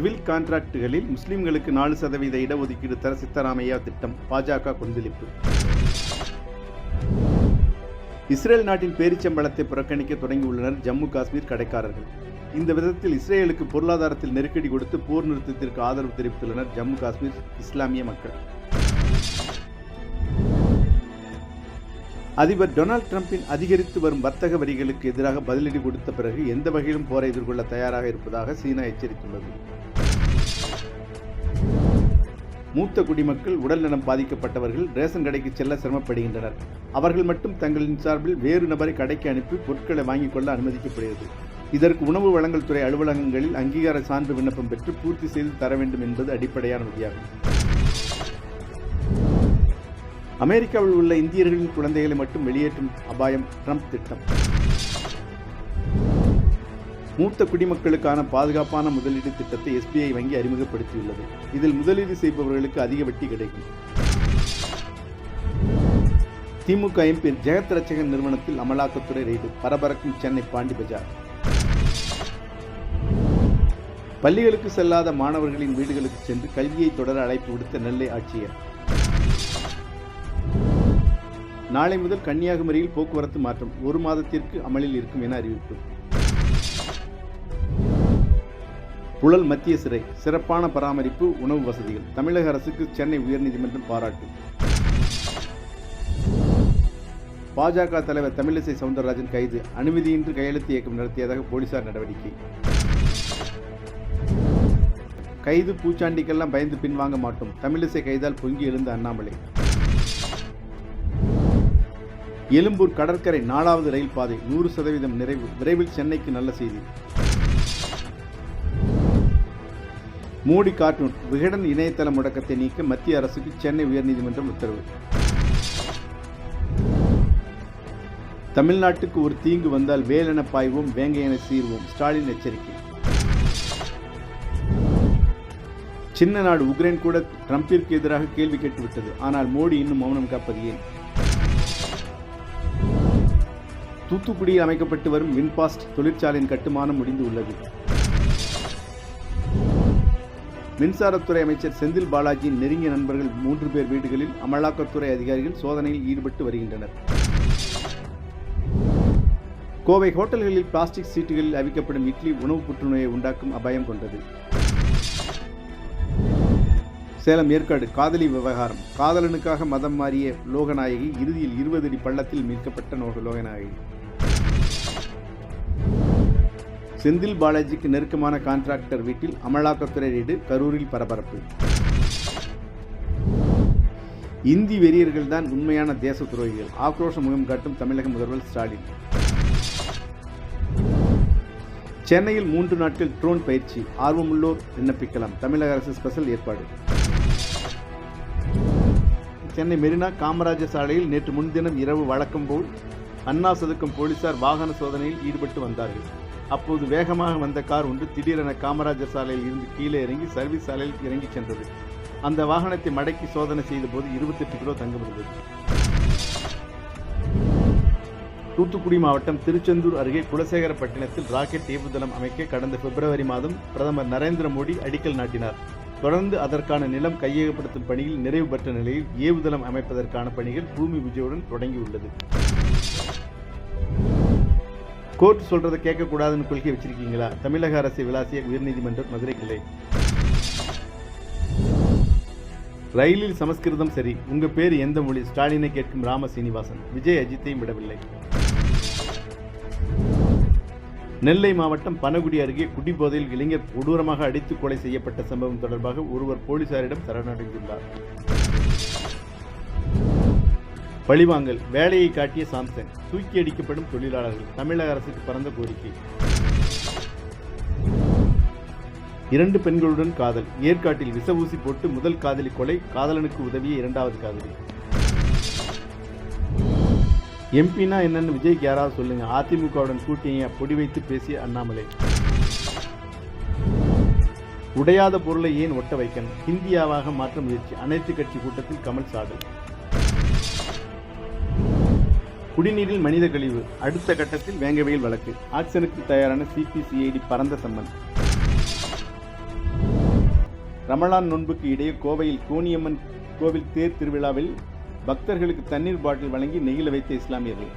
Civil கான்ட்ராக்டுகளில் முஸ்லிம்களுக்கு நாலு சதவீத இடஒதுக்கீடு தர சித்தராமையா திட்டம் பாஜக கொந்தளிப்பு. இஸ்ரேல் நாட்டின் பேரிச்சம்பளத்தை புறக்கணிக்க தொடங்கியுள்ளனர் ஜம்மு காஷ்மீர் கடைக்காரர்கள். இந்த விதத்தில் இஸ்ரேலுக்கு பொருளாதாரத்தில் நெருக்கடி கொடுத்து போர் நிறுத்தத்திற்கு ஆதரவு தெரிவித்துள்ளனர் ஜம்மு காஷ்மீர் இஸ்லாமிய மக்கள். அதிபர் டொனால்ட் ட்ரம்பின் அதிகரித்து வரும் வர்த்தக வரிகளுக்கு எதிராக பதிலடி கொடுத்த பிறகு எந்த வகையிலும் போரை எதிர்கொள்ள தயாராக இருப்பதாக சீனா எச்சரித்துள்ளது. மூத்த குடிமக்கள் உடல்நலம் பாதிக்கப்பட்டவர்கள் ரேஷன் கடைக்கு செல்ல சிரமப்படுகின்றனர். அவர்கள் மட்டும் தங்களின் சார்பில் வேறு நபரை கடைக்கு அனுப்பி பொருட்களை வாங்கிக் கொள்ள அனுமதிக்கப்படுகிறது. இதற்கு உணவு வழங்கல் துறை அலுவலகங்களில் அங்கீகார சான்று விண்ணப்பம் பெற்று பூர்த்தி செய்து தர வேண்டும் என்பது அடிப்படையான விதியாகும். அமெரிக்காவில் உள்ள இந்தியர்களின் குழந்தைகளை மட்டும் வெளியேற்றும் அபாயம் ட்ரம்ப் திட்டம். மூத்த குடிமக்களுக்கான பாதுகாப்பான முதலீடு திட்டத்தை எஸ்பிஐ வங்கி அறிமுகப்படுத்தியுள்ளது. இதில் முதலீடு செய்பவர்களுக்கு அதிக வட்டி கிடைக்கும். திமுக எம்பி ஜெகத் ரச்சகன் நிறுவனத்தில் அமலாக்கத்துறை ரெய்டு பரபரக்கும் சென்னை பாண்டி பஜார். பள்ளிகளுக்கு செல்லாத மாணவர்களின் வீடுகளுக்கு சென்று கல்வியை தொடர அழைப்பு விடுத்த நெல்லை ஆட்சியர். நாளை முதல் கன்னியாகுமரியில் போக்குவரத்து மாற்றம் ஒரு மாதத்திற்கு அமலில் இருக்கும் என அறிவிப்பு. புழல் மத்திய சிறை சிறப்பான பராமரிப்பு உணவு வசதிகள். தமிழக அரசுக்கு சென்னை உயர்நீதிமன்றம் பாராட்டு. பாஜக தலைவர் தமிழிசை சவுந்தரராஜன் கைது. அனுமதியின்றி கையெழுத்து இயக்கம் நடத்தியதாக போலீசார் நடவடிக்கை. கைது பூச்சாண்டிக்கெல்லாம் பயந்து பின்வாங்க மாட்டோம். தமிழிசை கைதால் பொங்கி எழுந்த அண்ணாமலை. எழும்பூர் கடற்கரை நாலாவது ரயில் பாதை நூறு சதவீதம் நிறைவு. விரைவில் சென்னைக்கு நல்ல செய்தி. மோடி கார்ட்டூன் விகடன் இணையதள முடக்கத்தை நீக்க மத்திய அரசுக்கு சென்னை உயர்நீதிமன்றம் உத்தரவு. தமிழ்நாட்டுக்கு ஒரு தீங்கு வந்தால் வேலென பாய்வோம் வேங்கையென சீர்வோம் ஸ்டாலின் எச்சரிக்கை. சின்ன நாடு உக்ரைன் கூட ட்ரம்பிற்கு எதிராக கேள்வி கேட்டுவிட்டது. ஆனால் மோடி இன்னும் மௌனம் காப்பது ஏன்? தூத்துக்குடியில் அமைக்கப்பட்டு வரும் வின்பாஸ்ட் தொழிற்சாலையின் கட்டுமானம் முடிந்து உள்ளது. மின்சாரத்துறை அமைச்சர் செந்தில் பாலாஜியின் நெருங்கிய நண்பர்கள் மூன்று பேர் வீடுகளில் அமலாக்கத்துறை அதிகாரிகள் சோதனையில் ஈடுபட்டு வருகின்றனர். கோவை ஹோட்டல்களில் பிளாஸ்டிக் சீட்டுகளில் அவிக்கப்படும் இட்லி உணவு புற்றுநோயை உண்டாக்கும் அபாயம் கொண்டது. சேலம் ஏற்காடு காதலி விவகாரம். காதலனுக்காக மதம் மாறிய லோகநாயகி இறுதியில் இருபது அடி பள்ளத்தில் மீட்கப்பட்ட நோக லோகநாயகி. செந்தில் பாலாஜிக்கு நெருக்கமான கான்ட்ராக்டர் வீட்டில் அமலாக்கத்துறை ரெய்டு கரூரில் பரபரப்பு. இந்தி வெறியர்கள் தான் உண்மையான தேச துரோகிகள். ஆக்ரோஷ முகம் காட்டும் தமிழக முதல்வர் ஸ்டாலின். சென்னையில் மூன்று நாட்கள் ட்ரோன் பயிற்சி. ஆர்வமுள்ளோர் விண்ணப்பிக்கலாம். தமிழக அரசு ஸ்பெஷல் ஏற்பாடு. சென்னை மெரினா காமராஜர் சாலையில் நேற்று முன்தினம் இரவு வழக்கம் போல் அண்ணா செதுக்கும் போலீசார் வாகன சோதனையில் ஈடுபட்டு வந்தார்கள். அப்போது வேகமாக வந்த கார் ஒன்று திடீரென காமராஜர் சாலையில் இருந்து கீழே இறங்கி சர்வீஸ் சாலையில் இறங்கி சென்றது. அந்த வாகனத்தை மடக்கி சோதனை செய்த போது இருபத்தெட்டு கிலோ தங்கம் இருந்தது. தூத்துக்குடி மாவட்டம் திருச்செந்தூர் அருகே குலசேகரப்பட்டினத்தில் ராக்கெட் ஏவுதளம் அமைக்க கடந்த பிப்ரவரி மாதம் பிரதமர் நரேந்திர மோடி அடிக்கல் நாட்டினார். தொடர்ந்து அதற்கான நிலம் கையகப்படுத்தும் பணியில் நிறைவு பெற்ற நிலையில் ஏவுதளம் அமைப்பதற்கான பணிகள் பூமி பூஜையுடன் தொடங்கியுள்ளது. கோர்ட் சொல்கிறத கேட்கக்கூடாதுன்னு கொள்கை வச்சிருக்கீங்களா? தமிழக அரசை விளாசிய உயர்நீதிமன்றம் மதுரை கிளை. ரயிலில் சமஸ்கிருதம் சரி உங்க பேர் எந்த மொழி? ஸ்டாலினை கேட்கும் ராம சீனிவாசன். விஜய் அஜித்தையும் விடவில்லை. நெல்லை மாவட்டம் பனகுடி அருகே குடிபோதையில் இளைஞர் கொடூரமாக அடித்து கொலை செய்யப்பட்ட சம்பவம் தொடர்பாக ஒருவர் போலீசாரிடம் சரணடைந்துள்ளார். பழிவாங்கல் வேலையை காட்டிய சாம்சங் தூக்கி அடிக்கப்படும் தொழிலாளர்கள் தமிழக அரசுக்கு பரந்த கோரிக்கை. இரண்டு பெண்களுடன் காதல் ஏற்காட்டில் விச ஊசி போட்டு முதல் காதலி கொலை காதலனுக்கு உதவிய இரண்டாவது காதலி. எம்பினா என்னன்னு விஜய்க்கு யாராவது சொல்லுங்க. அதிமுகவுடன் கூட்டணியை பொடி வைத்து பேசிய அண்ணாமலை. உடையாத பொருளை ஏன் ஒட்ட வைக்கணும்? இந்தியாவாக மாற்ற முயற்சி. அனைத்து கட்சி கூட்டத்தில் கமல் சாடல் குடிநீரில் மனித கழிவு அடுத்த கட்டத்தில் வேங்கவையில் வழக்கு. ஆக்சனுக்கு தயாரான சிபிசிஐடி பரந்த சம்மன். ரமலான் நோன்புக்கு இடையே கோவையில் கோணியம்மன் கோவில் தேர் திருவிழாவில் பக்தர்களுக்கு தண்ணீர் பாட்டில் வழங்கி நெகிழ வைத்த இஸ்லாமியர்கள்.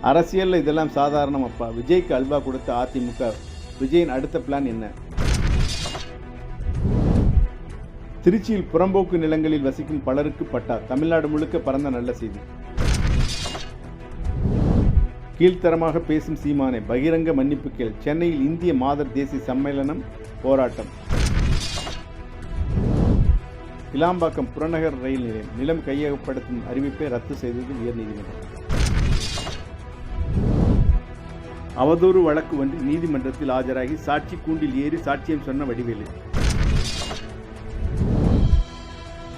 அரசியலில் இதெல்லாம் சாதாரணம் அப்பா. விஜய்க்கு அல்வா கொடுத்த அதிமுக. விஜயின் அடுத்த பிளான் என்ன? திருச்சியில் புறம்போக்கு நிலங்களில் வசிக்கும் பலருக்கு பட்டா. தமிழ்நாடு முழுக்க பறந்த நல்ல செய்தி. கீழ்த்தரமாக பேசும் சீமானை பகிரங்க மன்னிப்பு கேள். சென்னையில் இந்திய மாதர் தேசிய சம்மேளனம் போராட்டம். இலாம்பாக்கம் புறநகர் ரயில் நிலையம். நிலம் கையகப்படுத்தும் அறிவிப்பை ரத்து செய்தது உயர்நீதிமன்றம். அவதூறு வழக்கு ஒன்றில் நீதிமன்றத்தில் ஆஜராகி சாட்சி கூண்டில் ஏறி சாட்சியம் சொன்ன வடிவேலு.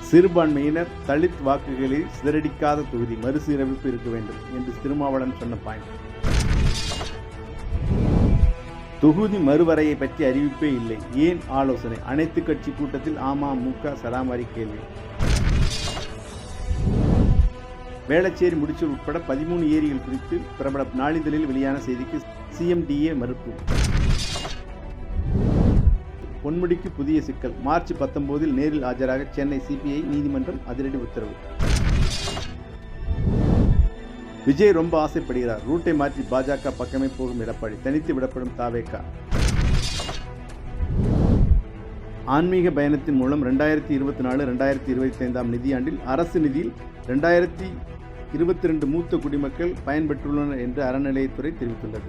சிறுபான்மையினர் தலித் வாக்குகளை சிதறடிக்காத தொகுதி மறுசீரமைப்பு இருக்க வேண்டும் என்று திருமாவளவன் சொன்ன பாயிண்ட். தொகுதி மறுவரையை பற்றி அறிவிப்பே இல்லை. ஏன் ஆலோசனை? அனைத்து கட்சி கூட்டத்தில் அமமுக சராமரி கேள்வி. வேளச்சேரி முடிச்சல் உட்பட பதிமூணு ஏரிகள் குறித்து பிரபல நாளிதழில் வெளியான செய்திக்கு சிஎம்டிஏ மறுப்பு. பொன்முடிக்கு புதிய சிக்கல். மார்ச் பத்தொன்பதில் நேரில் ஆஜராக சென்னை சிபிஐ நீதிமன்றம் அதிரடி உத்தரவு. விஜய் ரொம்ப ஆசைப்படுகிறார். ரூட்டை மாற்றி பாஜக பக்கமே போகும் எடப்பாடி. தனித்து விடப்படும் தாவேக்கா ஆன்மீக பயணத்தின் மூலம் ரெண்டாயிரத்தி இருபத்தி நாலு ரெண்டாயிரத்தி இருபத்தி ஐந்தாம் நிதியாண்டில் அரசு நிதியில் ரெண்டாயிரத்தி இருபத்தி ரெண்டு மூத்த குடிமக்கள் பயன்பெற்றுள்ளனர் என்று அறநிலையத்துறை தெரிவித்துள்ளது.